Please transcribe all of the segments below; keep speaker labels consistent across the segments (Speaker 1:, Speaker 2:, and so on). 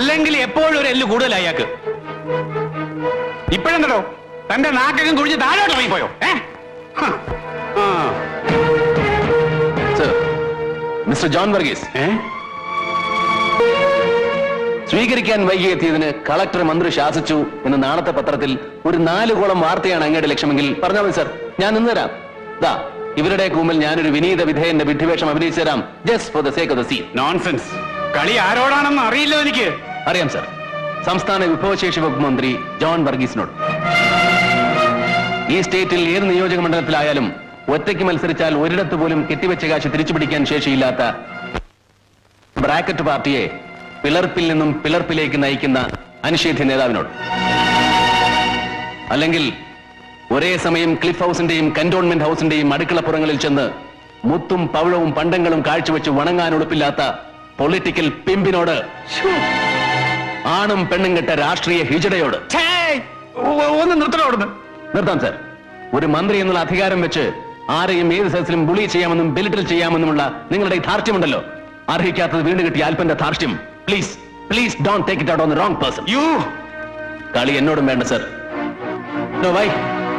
Speaker 1: അല്ലെങ്കിൽ എപ്പോഴും ഒരു എല്ല് കൂടുതലായി അയാൾക്ക് ഇപ്പോഴെന്തോ തന്റെ നാക്കകം കുഴിച്ച് താഴോട്ട് ഇറങ്ങിപ്പോയോ? ഏ?
Speaker 2: Mister John Varghese? സ്വീകരിക്കാൻ വൈകിയെത്തിയതിന് കളക്ടർ മന്ത്രി ശാസിച്ചു എന്ന് നാളത്തെ പത്രത്തിൽ ഒരു നാല് കോളം വാർത്തയാണ് അങ്ങയുടെ ലക്ഷ്യമെങ്കിൽ പറഞ്ഞാൽ മതി സർ. ഞാൻ നിന്ന് തരാം. ദാ ഇവരുടെ കൂമ്പിൽ ഞാനൊരു വിനീത വിധേയന്റെ വിഡ്ഢിവേഷം അഭിനയിച്ചു തരാം. Just for the sake of the scene
Speaker 1: nonsense കളി ആരോടാണെന്ന് അറിയില്ല എനിക്ക്.
Speaker 2: അറിയാം സർ. സംസ്ഥാന വിഭവശേഷി വകുപ്പ് മന്ത്രി ജോൺ വർഗീസിനോട്. ഈ സ്റ്റേറ്റിൽ ഏത് നിയോജക മണ്ഡലത്തിലായാലും ഒറ്റയ്ക്ക് മത്സരിച്ചാൽ ഒരിടത്ത് പോലും കെട്ടിവെച്ച കാശ് തിരിച്ചു പിടിക്കാൻ ശേഷിയില്ലാത്ത ബ്രാക്കറ്റ് പാർട്ടിയെ പിളർപ്പിൽ നിന്നും പിളർപ്പിലേക്ക് നയിക്കുന്ന അനിഷേധ്യ നേതാവിനോട്. അല്ലെങ്കിൽ ഒരേ സമയം ക്ലിഫ് ഹൗസിന്റെയും കന്റോൺമെന്റ് ഹൗസിന്റെയും അടുക്കളപ്പുറങ്ങളിൽ ചെന്ന് മുത്തും പവിഴവും പണ്ടങ്ങളും കാഴ്ചവെച്ച് വണങ്ങാൻ ഉളുപ്പില്ലാത്ത പൊളിറ്റിക്കൽ പിമ്പിനോട് ആണും പെണ്ണും കെട്ട രാഷ്ട്രീയ ഹിജടയോട്
Speaker 1: ഒന്ന് നിർത്തണം അവിടുന്ന്.
Speaker 2: നിർത്താം സർ. ഒരു മന്ത്രി എന്നുള്ള അധികാരം വെച്ച് ആരെയും ഏത് സദസ്സിലും ബുളി ചെയ്യാമെന്നും ബെലിറ്റിൽ ചെയ്യാമെന്നുമുള്ള നിങ്ങളുടെ ഈ ധാർഷ്ട്യമുണ്ടല്ലോ. അർഹിക്കാത്തത് വീണ്ടും കിട്ടിയ അല്പന്റെ ധാർഷ്ട്യം. Please please don't take it out on wrong person
Speaker 1: you
Speaker 2: കളി എന്നോടും വേണ്ട sir. No why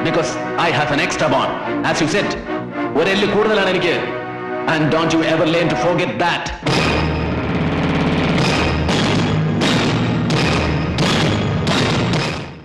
Speaker 2: because I have an extra bone as you said ഒരെല്ല് കൂടുതലാണ് എനിക്ക്. And don't you ever learn to forget that